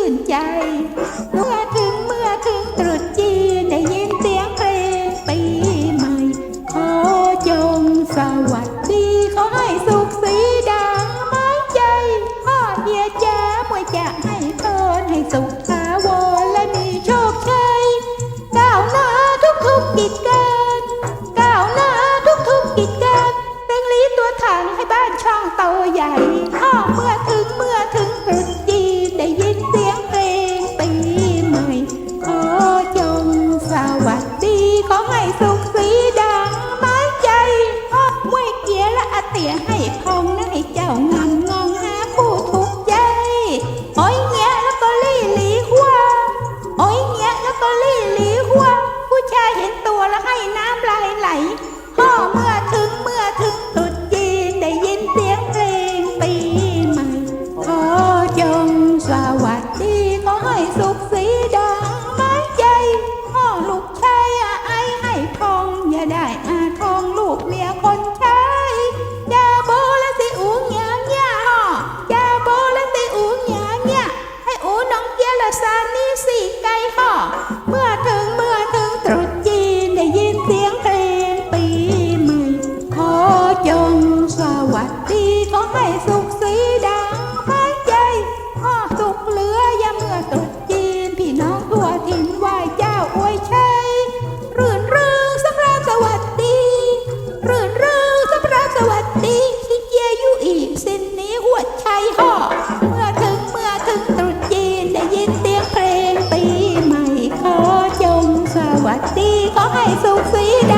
ื่นใจ เมื่อถึงเมื่อถึงตรุษจีนได้ยินเสียงเพลงปีใหม่ ขอจงสวัสดีขอให้สุขสีดังไม้ใจพ่อเฮียจ้ามวยจะให้พรให้สุขสาวรและมีโชคชัยก้าวหน้าทุกทุกกิจการก้าวหน้าทุกทุกกิจการเป็นลีตัวถังให้บ้านช่องโตใหญ่ เจ้างา จากสานี้สี่ไก่ห่อเมื่อถึงเมื่อถึงตรุษจีนได้ยินเสียงเพลงปีใหม่ขอจงสวัสดีขอให้สุข ให้สุขสีดา